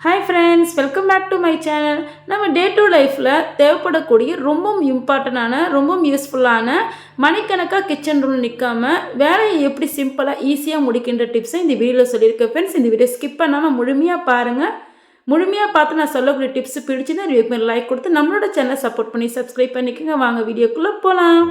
Hi friends welcome back to my channel நம்ம day to லைஃப்பில் தேவைப்படக்கூடிய ரொம்பவும் இம்பார்ட்டண்டான ரொம்பவும் யூஸ்ஃபுல்லான மணிக்கணக்காக கிச்சன் ரூம் நிற்காம வேலையை எப்படி சிம்பிளாக ஈஸியாக முடிக்கின்ற டிப்ஸை இந்த வீடியோவில் சொல்லியிருக்கேன் ஃப்ரெண்ட்ஸ் இந்த வீடியோ ஸ்கிப் பண்ணாமல் முழுமையாக பாருங்கள் முழுமையாக பார்த்து நான் சொல்லக்கூடிய டிப்ஸ் பிடிச்சுன்னா ரிவ்யூ லைக் கொடுத்து நம்மளோட சேனலை சப்போர்ட் பண்ணி சப்ஸ்கிரைப் பண்ணிக்கோங்க. வாங்க வீடியோக்குள்ளே போகலாம்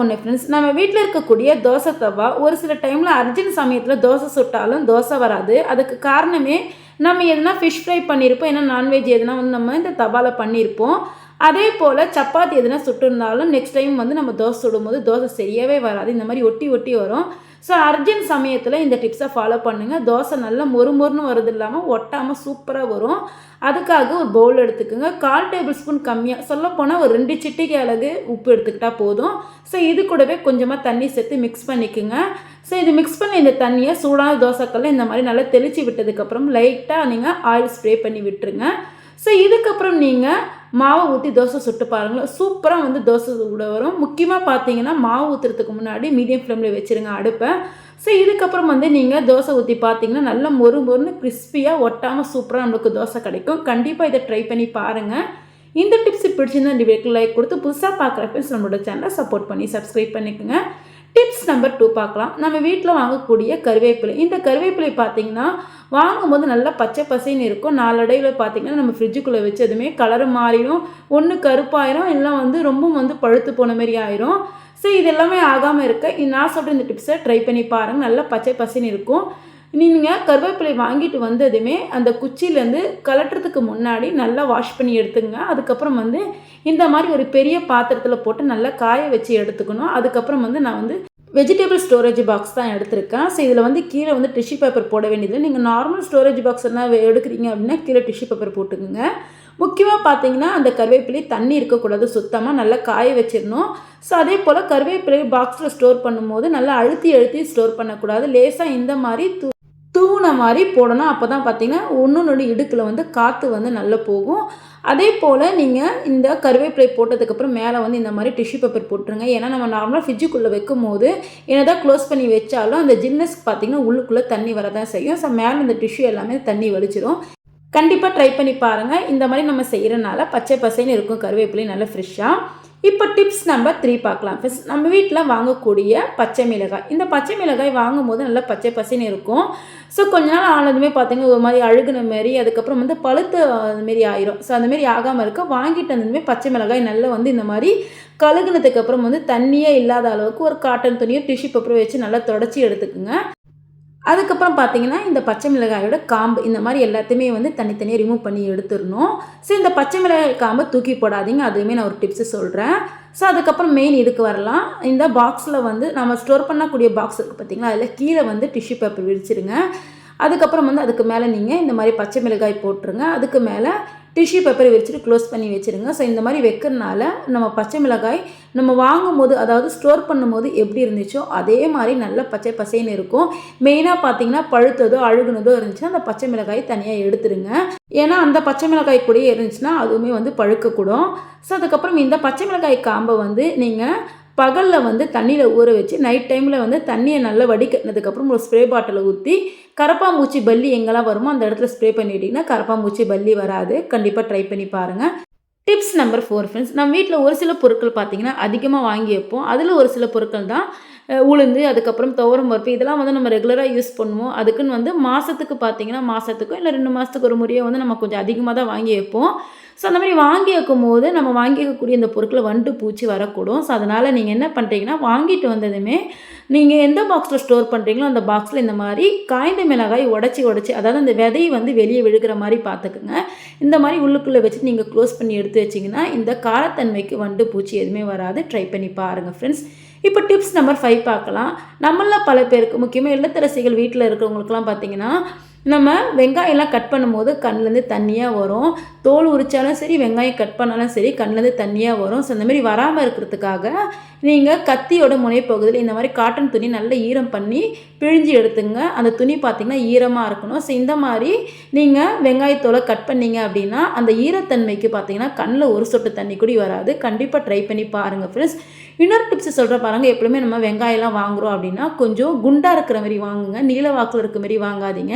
ஒன்று ஃப்ரெண்ட்ஸ் நம்ம வீட்டில் இருக்கக்கூடிய தோசை தவா ஒரு சில டைமில் அர்ஜென்ட் சமயத்தில் தோசை சுட்டாலும் தோசை வராது. அதுக்கு காரணமே நம்ம எதுனா ஃபிஷ் ஃப்ரை பண்ணியிருப்போம் ஏன்னா நான்வெஜ் எதுனா வந்து நம்ம இந்த தவாவில் பண்ணியிருப்போம் அதே போல் சப்பாத்தி எதுனா சுட்டிருந்தாலும் நெக்ஸ்ட் டைம் வந்து நம்ம தோசை சுடும்போது தோசை சரியாகவே வராது. இந்த மாதிரி ஒட்டி ஒட்டி வரும். ஸோ அர்ஜென்ட் சமயத்தில் இந்த டிப்ஸை ஃபாலோ பண்ணுங்கள் தோசை நல்லா மொறு மொறுன்னு வரது இல்லாமல் ஒட்டாமல் சூப்பராக வரும். அதுக்காக ஒரு பவுல் எடுத்துக்கோங்க. கால் டேபிள் ஸ்பூன் கம்மியாக சொல்லப்போனால் ஒரு ரெண்டு சிட்டிக்கு அளவு உப்பு எடுத்துக்கிட்டால் போதும். ஸோ இது கூடவே கொஞ்சமாக தண்ணி சேர்த்து மிக்ஸ் பண்ணிக்கோங்க. ஸோ இது மிக்ஸ் பண்ணி இந்த தண்ணியை சூடான தோசைக்கல்ல இந்த மாதிரி நல்லா தெளித்து விட்டதுக்கப்புறம் லைட்டாக நீங்கள் ஆயில் ஸ்ப்ரே பண்ணி விட்டுருங்க. ஸோ இதுக்கப்புறம் நீங்கள் மாவை ஊற்றி தோசை சுட்டு பாருங்களேன் சூப்பராக வந்து தோசை சுட வரும். முக்கியமாக பார்த்தீங்கன்னா மாவு ஊற்றுறதுக்கு முன்னாடி மீடியம் ஃப்ளேமில் வச்சுருங்க அடுப்பை. ஸோ இதுக்கப்புறம் வந்து நீங்கள் தோசை ஊற்றி பார்த்தீங்கன்னா நல்லா மொறு மொறுன்னு கிறிஸ்பியாக ஒட்டாமல் சூப்பராக நம்மளுக்கு தோசை கிடைக்கும். கண்டிப்பாக இதை ட்ரை பண்ணி பாருங்கள் இந்த டிப்ஸ் பிடிச்சிருந்தா இந்த வீடியோக்கு லைக் கொடுத்து புதுசாக பார்க்குற ஃப்ரெண்ட்ஸ் நம்மளோட சேனலை சப்போர்ட் பண்ணி சப்ஸ்கிரைப் பண்ணிக்கோங்க. டிப்ஸ் நம்பர் டூ பார்க்கலாம். நம்ம வீட்டில் வாங்கக்கூடிய கருவேப்பிலை. இந்த கருவேப்பிலை பார்த்தீங்கன்னா வாங்கும்போது நல்லா பச்சை பசைன்னு இருக்கும். நாளடைவில் பார்த்தீங்கன்னா நம்ம ஃப்ரிட்ஜுக்குள்ளே வச்சதுமே கலர் மாறிடும். ஒன்று கருப்பாயிரும் இல்லை வந்து ரொம்ப வந்து பழுத்து போன மாதிரி ஆயிரும். ஸோ இது எல்லாமே ஆகாமல் இருக்க. நான் சொல்கிற இந்த டிப்ஸை ட்ரை பண்ணி பாருங்கள் நல்லா பச்சை பசைன்னு இருக்கும். நீங்கள் கருவேப்பிலை வாங்கிட்டு வந்ததுமே அந்த குச்சியிலேருந்து கலட்டுறதுக்கு முன்னாடி நல்லா வாஷ் பண்ணி எடுத்துங்க. அதுக்கப்புறம் வந்து இந்த மாதிரி ஒரு பெரிய பாத்திரத்தில் போட்டு நல்லா காய வச்சு எடுத்துக்கணும். அதுக்கப்புறம் வந்து நான் வந்து வெஜிடபிள் ஸ்டோரேஜ் பாக்ஸ் தான் எடுத்திருக்கேன். ஸோ இதில் வந்து கீழே வந்து டிஷ்யூ பேப்பர் போட வேண்டியதில்லை நீங்கள் நார்மல் ஸ்டோரேஜ் பாக்ஸ் என்ன எடுக்கிறீங்க அப்படின்னா கீழே டிஷ்யூ பேப்பர் போட்டுக்கோங்க. முக்கியமாக பார்த்தீங்கன்னா அந்த கருவேப்பிலை தண்ணி இருக்கக்கூடாது. சுத்தமாக நல்லா காய வச்சிடணும். ஸோ அதே போல் கருவேப்பிலை பாக்ஸில் ஸ்டோர் பண்ணும்போது நல்லா அழுத்தி அழுத்தி ஸ்டோர் பண்ணக்கூடாது. லேசாக இந்த மாதிரி தூ தூவுன மாதிரி போடணும். அப்போ தான் பார்த்தீங்கன்னா ஒன்று இடுக்கில் வந்து காற்று வந்து நல்லா போகும். அதே போல் நீங்கள் இந்த கருவேப்பிலை போட்டதுக்கப்புறம் மேலே வந்து இந்த மாதிரி டிஷ்யூ பேப்பர் போட்டுருங்க. ஏன்னா நம்ம நார்மலாக ஃப்ரிட்ஜுக்குள்ளே வைக்கும் போது என்னதான் க்ளோஸ் பண்ணி வச்சாலும் அந்த ஜில்னஸ் பார்த்திங்கன்னா உள்ளுக்குள்ளே தண்ணி வரதான் செய்யும். ஸோ மேலே இந்த டிஷ்யூ எல்லாமே தண்ணி வலிச்சிடும். கண்டிப்பாக ட்ரை பண்ணி பாருங்கள் இந்த மாதிரி நம்ம செய்கிறனால பச்சை பசைன்னு இருக்கும் கருவேப்பிலை நல்லா ஃப்ரெஷ்ஷாக இப்போ டிப்ஸ் நம்பர் த்ரீ பார்க்கலாம். ஃபஸ்ட் நம்ம வீட்டில் வாங்கக்கூடிய பச்சை மிளகாய். இந்த பச்சை மிளகாய் வாங்கும்போது நல்லா பச்சை பசின்னு இருக்கும். ஸோ கொஞ்ச நாள் ஆனதுமே பார்த்தீங்கன்னா ஒரு மாதிரி அழுகுன மாரி அதுக்கப்புறம் வந்து பழுத்து மாரி ஆயிரும். ஸோ அந்தமாரி ஆகாமல் இருக்க வாங்கிட்டு வந்ததுமே பச்சை மிளகாய் நல்லா வந்து இந்த மாதிரி கழுகுனதுக்கப்புறம் வந்து தண்ணியே இல்லாத அளவுக்கு ஒரு காட்டன் துணியோ டிஷ்யூ பேப்பரோ வச்சு நல்லா தொடச்சி எடுத்துக்கோங்க. அதுக்கப்புறம் பார்த்தீங்கன்னா இந்த பச்சை மிளகாயோட காம்பு இந்த மாதிரி எல்லாத்தையுமே வந்து தனித்தனியாக ரிமூவ் பண்ணி எடுத்துடணும். ஸோ இந்த பச்சை மிளகாய் காம்பை தூக்கி போடாதீங்க. அதுவுமே நான் ஒரு டிப்ஸு சொல்கிறேன் ஸோ அதுக்கப்புறம் மெயின் இதுக்கு வரலாம். இந்த பாக்ஸில் வந்து நம்ம ஸ்டோர் பண்ணக்கூடிய பாக்ஸ் இருக்குது பார்த்தீங்களா? அதில் கீழே வந்து டிஷ்யூ பேப்பர் விரிச்சிருங்க. அதுக்கப்புறம் வந்து அதுக்கு மேலே நீங்கள் இந்த மாதிரி பச்சை மிளகாய் போட்டுருங்க. அதுக்கு மேலே டிஷ்யூ பேப்பர் வச்சுட்டு க்ளோஸ் பண்ணி வச்சுருங்க. ஸோ இந்த மாதிரி வைக்கிறனால நம்ம பச்சை மிளகாய் நம்ம வாங்கும் போது அதாவது ஸ்டோர் பண்ணும்போது எப்படி இருந்துச்சோ அதே மாதிரி நல்ல பச்சை பசைன்னு இருக்கும். மெயினாக பார்த்தீங்கன்னா பழுத்ததோ அழுகுனதோ இருந்துச்சுன்னா அந்த பச்சை மிளகாய் தனியாக எடுத்துருங்க. ஏன்னா அந்த பச்சை மிளகாய் கூட இருந்துச்சுன்னா அதுவுமே வந்து பழுக்கக்கூடும். ஸோ அதுக்கப்புறம் இந்த பச்சை மிளகாய் காம்பை வந்து நீங்கள் பகலில் வந்து தண்ணியில் ஊற வச்சு நைட் டைமில் வந்து தண்ணியை நல்லா வடிகட்டினதுக்கப்புறம் ஒரு ஸ்ப்ரே பாட்டிலை ஊற்றி கரப்பாம்பூச்சி பல்லி எங்கெல்லாம் வருமோ அந்த இடத்துல ஸ்ப்ரே பண்ணிட்டீங்கன்னா கரப்பாம்பூச்சி பல்லி வராது. கண்டிப்பாக ட்ரை பண்ணி பாருங்கள் டிப்ஸ் நம்பர் ஃபோர் ஃப்ரெண்ட்ஸ் நம்ம வீட்டில் ஒரு சில பொருட்கள் பார்த்திங்கன்னா அதிகமாக வாங்கி வைப்போம். அதில் ஒரு சில பொருட்கள் தான் உளுந்து அதுக்கப்புறம் துவரம் பருப்பு இதெல்லாம் வந்து நம்ம ரெகுலராக யூஸ் பண்ணுவோம். அதுக்குன்னு வந்து மாதத்துக்கு பார்த்தீங்கன்னா மாதத்துக்கும் இல்லை ரெண்டு மாதத்துக்கு ஒரு முறையோ வந்து நம்ம கொஞ்சம் அதிகமாக தான் வாங்கி வைப்போம். ஸோ அந்த மாதிரி வாங்கி வைக்கும் போது நம்ம வாங்கி வைக்கக்கூடிய இந்த பொருட்களை வண்டு பூச்சி வரக்கூடும். ஸோ அதனால் நீங்கள் என்ன பண்ணுறீங்கன்னா வாங்கிட்டு வந்ததுமே நீங்கள் எந்த பாக்ஸில் ஸ்டோர் பண்ணுறீங்களோ அந்த பாக்ஸில் இந்த மாதிரி காய்ந்த மிளகாய் உடச்சி உடச்சி அதாவது அந்த விதையை வந்து வெளியே விழுகிற மாதிரி பார்த்துக்குங்க இந்த மாதிரி உள்ளுக்குள்ளே வச்சு நீங்கள் க்ளோஸ் பண்ணி எடுத்து வச்சிங்கன்னா இந்த காரத்தன்மைக்கு வண்டு பூச்சி எதுவுமே வராது. ட்ரை பண்ணி பாருங்கள் ஃப்ரெண்ட்ஸ் இப்போ டிப்ஸ் நம்பர் ஃபைவ் பார்க்கலாம். நம்மளாம் பல பேருக்கு முக்கியமாக இல்லத்தரசிகள் வீட்டில் இருக்கிறவங்களுக்குலாம் பார்த்தீங்கன்னா நம்ம வெங்காயம்லாம் கட் பண்ணும்போது கண்ணிலேருந்து தண்ணியாக வரும். தோல் உரித்தாலும் சரி வெங்காயம் கட் பண்ணாலும் சரி கண்ணிலேருந்து தண்ணியாக வரும். ஸோ இந்த மாதிரி வராமல் இருக்கிறதுக்காக நீங்கள் கத்தியோட முனைப்பகுதியில் இந்த மாதிரி காட்டன் துணி நல்லா ஈரம் பண்ணி பிழிஞ்சு எடுத்துங்க. அந்த துணி பார்த்திங்கன்னா ஈரமாக இருக்கணும். ஸோ இந்த மாதிரி நீங்கள் வெங்காயத்தோலை கட் பண்ணீங்க அப்படின்னா அந்த ஈரத்தன்மைக்கு பார்த்தீங்கன்னா கண்ணில் ஒரு சொட்டு தண்ணி கூட வராது. கண்டிப்பாக ட்ரை பண்ணி பாருங்கள் ஃப்ரெண்ட்ஸ் இன்னொரு டிப்ஸ் சொல்கிற பாருங்கள் எப்பவுமே நம்ம வெங்காயம்லாம் வாங்குகிறோம் அப்படின்னா கொஞ்சம் குண்டாக இருக்கிற மாதிரி வாங்குங்க. நீல வாக்கில் இருக்க மாதிரி வாங்காதீங்க.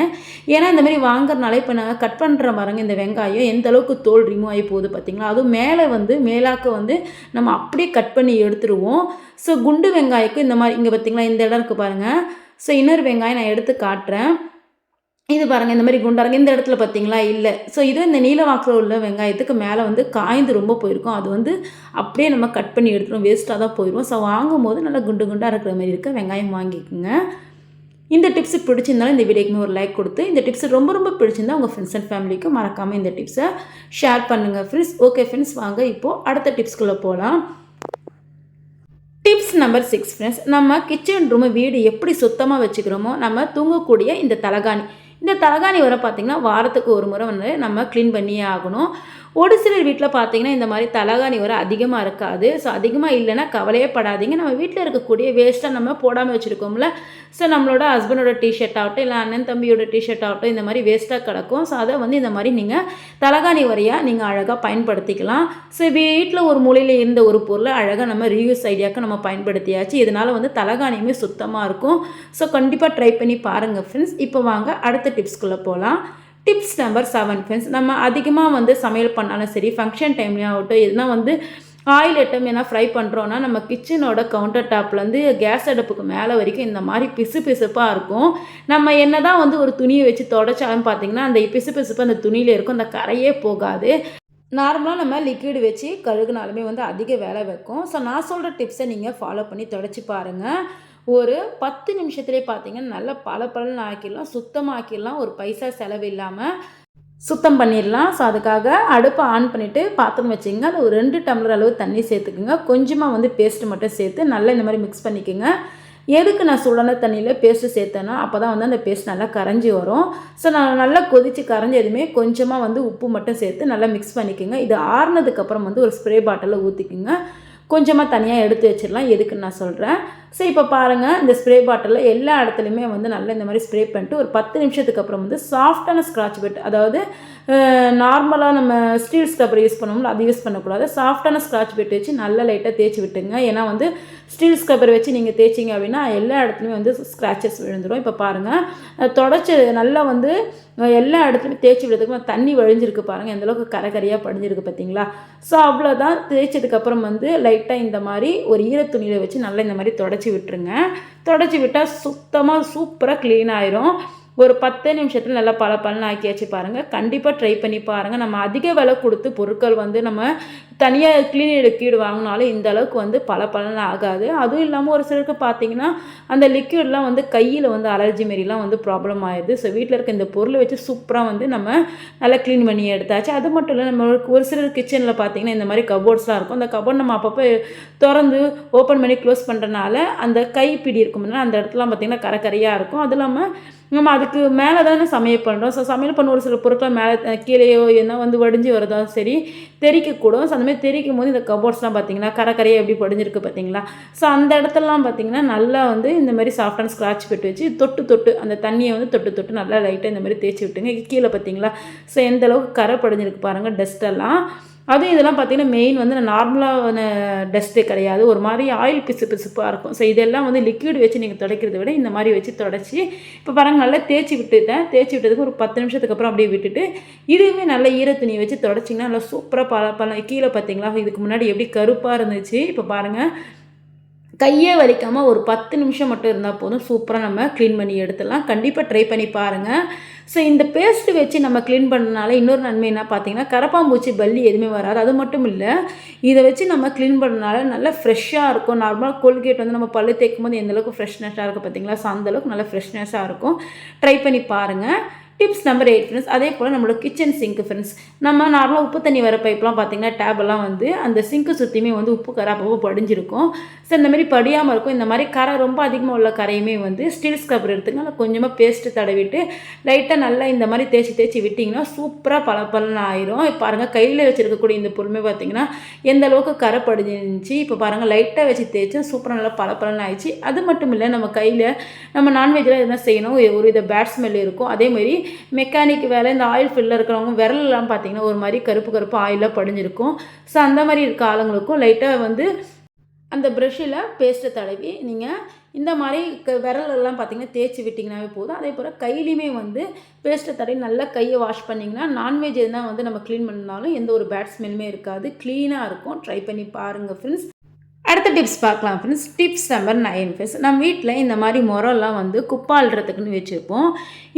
ஏன்னா இந்த மாதிரி வாங்குறதுனால இப்போ நாங்கள் கட் பண்ணுற பாருங்க இந்த வெங்காயம் எந்த அளவுக்கு தோல் ரிமூவ் ஆகி போகுது பார்த்தீங்களா அதுவும் மேலே வந்து மேலாக்க வந்து நம்ம அப்படியே கட் பண்ணி எடுத்துருவோம். ஸோ குண்டு வெங்காயக்கு இந்த மாதிரி இங்கே பார்த்தீங்களா இந்த இடம் இருக்குது பாருங்கள் ஸோ இன்னொரு வெங்காயம் நான் எடுத்து காட்டுறேன். இது பாருங்கள் இந்த மாதிரி குண்டாருங்க இந்த இடத்துல பார்த்தீங்களா இல்லை. ஸோ இது இந்த நீலவாக்கில் உள்ள வெங்காயத்துக்கு மேலே வந்து காய்ந்து ரொம்ப போயிருக்கும். அது வந்து அப்படியே நம்ம கட் பண்ணி எடுத்துடும் வேஸ்ட்டாக தான் போயிடும் ஸோ வாங்கும்போது நல்லா குண்டு குண்டாக இருக்கிற மாதிரி இருக்க. வெங்காயம் வாங்கிக்கோங்க. இந்த டிப்ஸ் பிடிச்சிருந்தாலும் இந்த வீடியோக்குமே ஒரு லைக் கொடுத்து இந்த டிப்ஸ் ரொம்ப ரொம்ப பிடிச்சிருந்தா உங்கள் ஃப்ரெண்ட்ஸ் அண்ட் ஃபேமிலிக்கும் மறக்காமல் இந்த டிப்ஸை ஷேர் பண்ணுங்கள் ஃப்ரெண்ட்ஸ் ஓகே ஃப்ரெண்ட்ஸ் வாங்க இப்போது அடுத்த டிப்ஸ்குள்ளே போகலாம் டிப்ஸ் நம்பர் சிக்ஸ் ஃப்ரெண்ட்ஸ் நம்ம கிச்சன் ரூமு வீடு எப்படி சுத்தமாக வச்சுக்கிறோமோ நம்ம தூங்கக்கூடிய இந்த தலகாணி. இந்த தலகாணி உரம் பார்த்திங்கன்னா வாரத்துக்கு ஒரு முறை வந்து நம்ம க்ளீன் பண்ணியே ஆகணும். ஒரு சிலர் வீட்டில் பார்த்தீங்கன்னா இந்த மாதிரி தலகாணி உரம் அதிகமாக இருக்காது. ஸோ அதிகமாக இல்லைன்னா கவலையே படாதீங்க. நம்ம வீட்டில் இருக்கக்கூடிய வேஸ்ட்டாக நம்ம போடாமல் வச்சுருக்கோம்ல. ஸோ நம்மளோட ஹஸ்பண்டோட டிஷர்ட் ஆகட்டும் இல்லை அண்ணன் தம்பியோட டிஷர்ட் ஆகட்டும் இந்த மாதிரி வேஸ்ட்டாக கிடக்கும். ஸோ அதை வந்து இந்த மாதிரி நீங்கள் தலகாணி உரையாக நீங்கள் அழகாக பயன்படுத்திக்கலாம். ஸோ வீட்டில் ஒரு மூலையில் இருந்த ஒரு பொருளை அழகாக நம்ம ரீயூஸ் ஐடியாவுக்கு நம்ம பயன்படுத்தியாச்சு. இதனால் வந்து தலகாணியுமே சுத்தமாக இருக்கும். ஸோ கண்டிப்பாக ட்ரை பண்ணி பாருங்கள் ஃப்ரெண்ட்ஸ் இப்போ வாங்க அடுத்த டிப்ஸ்குள்ளே போகலாம் டிப்ஸ் நம்பர் செவன் ஃப்ரெண்ட்ஸ் நம்ம அதிகமாக வந்து சமையல் பண்ணாலும் சரி ஃபங்க்ஷன் டைம்லேயும் ஆகட்டும் எதுனா வந்து ஆயில் ஐட்டம் எதனா ஃப்ரை பண்ணுறோன்னா நம்ம கிச்சனோட கவுண்டர் டாப்லேருந்து கேஸ் அடுப்புக்கு மேலே வரைக்கும் இந்த மாதிரி பிசு பிசுப்பாக இருக்கும். நம்ம என்ன தான் வந்து ஒரு துணியை வச்சு தொடச்சாலும் பார்த்தீங்கன்னா அந்த பிசு பிசுப்பு அந்த துணியில் இருக்கும் அந்த கரையே போகாது. நார்மலாக நம்ம லிக்விட் வச்சு கழுகுனாலுமே வந்து அதிக வேலை வைக்கும். ஸோ நான் சொல்கிற டிப்ஸை நீங்கள் ஃபாலோ பண்ணி தொடச்சி பாருங்கள் ஒரு பத்து நிமிஷத்துலேயே பார்த்தீங்கன்னா நல்லா பல பலன் ஆக்கிடலாம் சுத்தமாக்கிடலாம் ஒரு பைசா செலவு இல்லாமல் சுத்தம் பண்ணிடலாம். ஸோ அதுக்காக அடுப்பை ஆன் பண்ணிவிட்டு பாத்திரம் வச்சுங்க அது ஒரு ரெண்டு டம்ளர் அளவு தண்ணி சேர்த்துக்குங்க. கொஞ்சமாக வந்து பேஸ்ட்டு மட்டும் சேர்த்து நல்லா இந்த மாதிரி மிக்ஸ் பண்ணிக்கோங்க. எதுக்கு நான் சுடன தண்ணியில் பேஸ்ட்டு சேர்த்தேன்னா அப்போ தான் வந்து அந்த பேஸ்ட் நல்லா கரைஞ்சி வரும். ஸோ நான் நல்லா கொதித்து கரைஞ்சதுமே கொஞ்சமாக வந்து உப்பு மட்டும் சேர்த்து நல்லா மிக்ஸ் பண்ணிக்கோங்க. இது ஆறுனதுக்கப்புறம் வந்து ஒரு ஸ்ப்ரே பாட்டிலில் ஊற்றிக்குங்க கொஞ்சமாக தனியாக எடுத்து வச்சிடலாம். எதுக்குன்னு நான் சொல்கிறேன் ஸோ இப்போ பாருங்கள் இந்த ஸ்ப்ரே பாட்டிலில் எல்லா இடத்துலையுமே வந்து நல்லா இந்த மாதிரி ஸ்ப்ரே பண்ணிட்டு ஒரு பத்து நிமிஷத்துக்கு அப்புறம் வந்து சாஃப்டான ஸ்க்ராட்ச் பெட் அதாவது நார்மலாக நம்ம ஸ்டீல் ஸ்க்ரப்பர் யூஸ் பண்ணுவோம்ல அது யூஸ் பண்ணக்கூடாது. சாஃப்டான ஸ்க்ராட்ச் பெட் வச்சு நல்லா லைட்டாக தேய்ச்சி விட்டுங்க. ஏன்னா வந்து ஸ்டீல் ஸ்க்ரப்பர் வச்சு நீங்கள் தேய்ச்சிங்க அப்படின்னா எல்லா இடத்துலையுமே வந்து ஸ்க்ராச்சஸ் விழுந்துடும் இப்போ பாருங்கள் தொடச்சி நல்லா வந்து எல்லா இடத்துலையும் தேய்ச்சி விடுறதுக்கு தண்ணி வழிஞ்சிருக்கு பாருங்கள் எந்தளவுக்கு கரை கரையாக படிஞ்சிருக்கு பார்த்தீங்களா ஸோ அவ்வளோதான் தேய்ச்சதுக்கப்புறம் வந்து லைட்டாக இந்த மாதிரி ஒரு ஈர துணியில் வச்சு நல்லா இந்த மாதிரி தொடச்சி விட்டுருங்க. தொடச்சி விட்டால் சுத்தமாக சூப்பராக க்ளீன் ஆயிரும். ஒரு பத்து நிமிஷத்தில் நல்லா பல பலன் ஆக்கியாச்சு பாருங்கள் கண்டிப்பாக ட்ரை பண்ணி பாருங்கள் நம்ம அதிக விலை கொடுத்து பொருட்கள் வந்து நம்ம தனியாக க்ளீன் கீடு வாங்கினாலும் இந்த அளவுக்கு வந்து பல பலன் ஆகாது. அதுவும் இல்லாமல் ஒரு சிலருக்கு பார்த்தீங்கன்னா அந்த லிக்யூட்லாம் வந்து கையில் வந்து அலர்ஜி மாரிலாம் வந்து ப்ராப்ளம் ஆயிடுது. ஸோ வீட்டில் இருக்க இந்த பொருளை வச்சு சூப்பராக வந்து நம்ம நல்லா க்ளீன் பண்ணி எடுத்தாச்சு. அது மட்டும் இல்லை நம்ம ஒரு சிலர் கிச்சனில் பார்த்தீங்கன்னா இந்த மாதிரி கபோர்ட்ஸ்லாம் இருக்கும். அந்த கபோர்ட் நம்ம அப்பப்போ திறந்து ஓப்பன் பண்ணி க்ளோஸ் பண்ணுறனால அந்த கைப்பிடி இருக்கும்னா அந்த இடத்துலாம் பார்த்திங்கன்னா கரை கரையாக இருக்கும். அது இல்லாமல் நம்ம அதுக்கு மேலே தானே சமையல் பண்ணுறோம் ஸோ சமையல் பண்ண ஒரு சில பொருட்கள் மேலே கீழேயோ என்ன வந்து வடிஞ்சு வரதோ சரி தெரிக்கக்கூடும் ஸோ அதுமாதிரி தெரிக்கும் போது இந்த கபோர்ட்ஸ்லாம் பார்த்தீங்கன்னா கரக்கரையே எப்படி படிஞ்சிருக்கு பார்த்தீங்களா ஸோ அந்த இடத்துலலாம் பார்த்தீங்கன்னா நல்லா வந்து இந்த மாதிரி சாஃப்டான ஸ்க்ராட்ச் பெட்டு வச்சு தொட்டு தொட்டு அந்த தண்ணியை வந்து தொட்டு தொட்டு நல்லா லைட்டாக இந்த மாதிரி தேய்ச்சி விட்டுங்க. கீழே பார்த்தீங்களா ஸோ எந்த அளவுக்கு கரை படிஞ்சிருக்கு பாருங்கள் டஸ்ட்டெல்லாம் அதுவும் இதெல்லாம் பார்த்திங்கன்னா மெயின் வந்து நார்மலான டஸ்ட்டே கிடையாது. ஒரு மாதிரி ஆயில் பிசு பிசுப்பாக இருக்கும். ஸோ இதெல்லாம் வந்து லிக்விட் வச்சு நீங்கள் துடைக்கிறத விட இந்த மாதிரி வச்சு தொடச்சி இப்போ பாருங்கள் நல்லா தேய்ச்சி விட்டுட்டேன். தேய்ச்சி விட்டதுக்கு ஒரு பத்து நிமிஷத்துக்கு அப்புறம் அப்படியே விட்டுட்டு இதுவுமே நல்ல ஈரத்துணியை வச்சு தொடச்சிங்கன்னா நல்லா சூப்பராக பல பல கீழே பார்த்தீங்களா? இதுக்கு முன்னாடி எப்படி கருப்பாக இருந்துச்சு? இப்போ பாருங்கள் கையே வலிக்காமல் ஒரு பத்து நிமிஷம் மட்டும் இருந்தால் போதும். சூப்பராக நம்ம க்ளீன் பண்ணி எடுத்துடலாம். கண்டிப்பாக ட்ரை பண்ணி பாருங்கள் ஸோ இந்த பேஸ்ட்டு வச்சு நம்ம க்ளீன் பண்ணனால இன்னொரு நன்மை என்ன பார்த்தீங்கன்னா கரப்பாம்பூச்சி பல்லி எதுவுமே வராது. அது மட்டும் இல்லை இதை வச்சு நம்ம க்ளீன் பண்ணனால நல்லா ஃப்ரெஷ்ஷாக இருக்கும். நார்மலாக கோல்கேட் வந்து நம்ம பல்லு தேய்க்கும் போது எந்தளவுக்கு ஃப்ரெஷ்னஸாக இருக்கும் பார்த்தீங்களா? ஸோ அந்தளவுக்கு நல்லா ஃப்ரெஷ்னஸாக இருக்கும். ட்ரை பண்ணி பாருங்கள் டிப்ஸ் நம்பர் எயிட் ஃப்ரெண்ட்ஸ் அதே போல் நம்மளோட கிச்சன் சிங்க் ஃப்ரெண்ட்ஸ் நம்ம நார்மலாக உப்பு தண்ணி வர பைப்லாம் பார்த்திங்கன்னா டேபெல்லாம் வந்து அந்த சிங்க்கு சுற்றியுமே வந்து உப்பு கரை அப்பப்போ படிஞ்சிருக்கும். ஸோ இந்த மாதிரி படியாமல் இருக்கும். இந்த மாதிரி கரை ரொம்ப அதிகமாக உள்ள கரையுமே வந்து ஸ்டீல் ஸ்கப்பர் எடுத்துங்க. அதில் கொஞ்சமாக பேஸ்ட்டு தடவிட்டு லைட்டாக நல்லா இந்த மாதிரி தேய்ச்சி தேய்ச்சி விட்டிங்கன்னா சூப்பராக பல பலன் ஆயிரும். பாருங்கள் கையில் வச்சுருக்கக்கூடிய இந்த பொருளுமே பார்த்திங்கன்னா எந்த அளவுக்கு கரை படிஞ்சிருந்துச்சு இப்போ பாருங்கள் லைட்டாக வச்சு தேய்ச்சி சூப்பராக நல்லா பல பலன் ஆயிடுச்சு. அது மட்டும் இல்லை நம்ம கையில் நம்ம நான்வெஜ்ஜில் எதுனா செய்யணும். ஒரு இதை பேட் ஸ்மெல் இருக்கும். அதேமாதிரி மெக்கானிக் வேலை இந்த ஆயில் ஃபில்லில் இருக்கிறவங்க விரலெல்லாம் பார்த்தீங்கன்னா ஒரு மாதிரி கருப்பு கருப்பு ஆயிலாக படிஞ்சிருக்கும். ஸோ அந்த மாதிரி இருக்க ஆளுங்களுக்கும் லைட்டாக வந்து அந்த ப்ரெஷ்ஷில் பேஸ்ட்டை தடவி நீங்கள் இந்த மாதிரி க விரலெல்லாம் பார்த்தீங்கன்னா தேய்ச்சி விட்டிங்கனாவே போதும். அதே போல் கையிலையுமே வந்து பேஸ்ட்டை தடவி நல்லா கையை வாஷ் பண்ணிங்கன்னா நான்வெஜ் எதுனா வந்து நம்ம க்ளீன் பண்ணாலும் எந்த ஒரு பேட் ஸ்மெல்லுமே இருக்காது. க்ளீனாக இருக்கும். ட்ரை பண்ணி பாருங்கள் ஃப்ரெண்ட்ஸ் அடுத்த டிப்ஸ் பார்க்கலாம் friends tips number nine friends நம்ம வீட்டில் இந்த மாதிரி முறம்லாம் வந்து குப்பாளுறதுக்குன்னு வச்சுருப்போம்.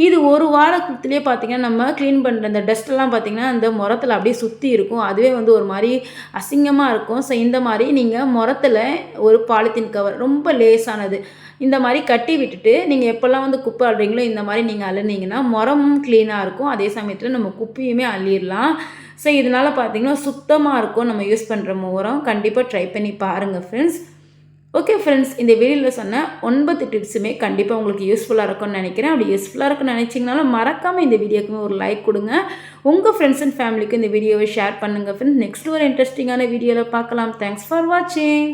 இது ஒரு வாரத்துலேயே பார்த்திங்கன்னா நம்ம க்ளீன் பண்ணுற அந்த டஸ்ட்டெல்லாம் பார்த்திங்கன்னா அந்த முரத்தில் அப்படியே சுற்றி இருக்கும். அதுவே வந்து ஒரு மாதிரி அசிங்கமாக இருக்கும். ஸோ இந்த மாதிரி நீங்கள் முரத்தில் ஒரு பாலித்தீன் கவர் ரொம்ப லேஸானது இந்த மாதிரி கட்டி விட்டுட்டு நீங்கள் எப்போல்லாம் வந்து குப்பை அழுறீங்களோ இந்த மாதிரி நீங்கள் அழுனீங்கன்னா முரமும் க்ளீனாக இருக்கும். அதே சமயத்தில் நம்ம குப்பையுமே அள்ளிடலாம். ஸோ இதனால் பார்த்தீங்கன்னா சுத்தமாக இருக்கும் நம்ம யூஸ் பண்ணுற உரம் கண்டிப்பாக ட்ரை பண்ணி பாருங்கள் ஃப்ரெண்ட்ஸ் ஓகே ஃப்ரெண்ட்ஸ் இந்த வீடியோவில் சொன்ன ஒன்பது டிப்ஸுமே கண்டிப்பாக உங்களுக்கு யூஸ்ஃபுல்லாக இருக்கும்னு நினைக்கிறேன். அப்படி யூஸ்ஃபுல்லாக இருக்குன்னு நினச்சிங்கனாலும் மறக்காமல் இந்த வீடியோக்குமே ஒரு லைக் கொடுங்க. உங்கள் ஃப்ரெண்ட்ஸ் அண்ட் ஃபேமிலிக்கு இந்த வீடியோவை ஷேர் பண்ணுங்கள் ஃப்ரெண்ட்ஸ் நெக்ஸ்ட் ஒரு இன்ட்ரெஸ்டிங்கான வீடியோவில் பார்க்கலாம். தேங்க்ஸ் ஃபார் வாட்சிங்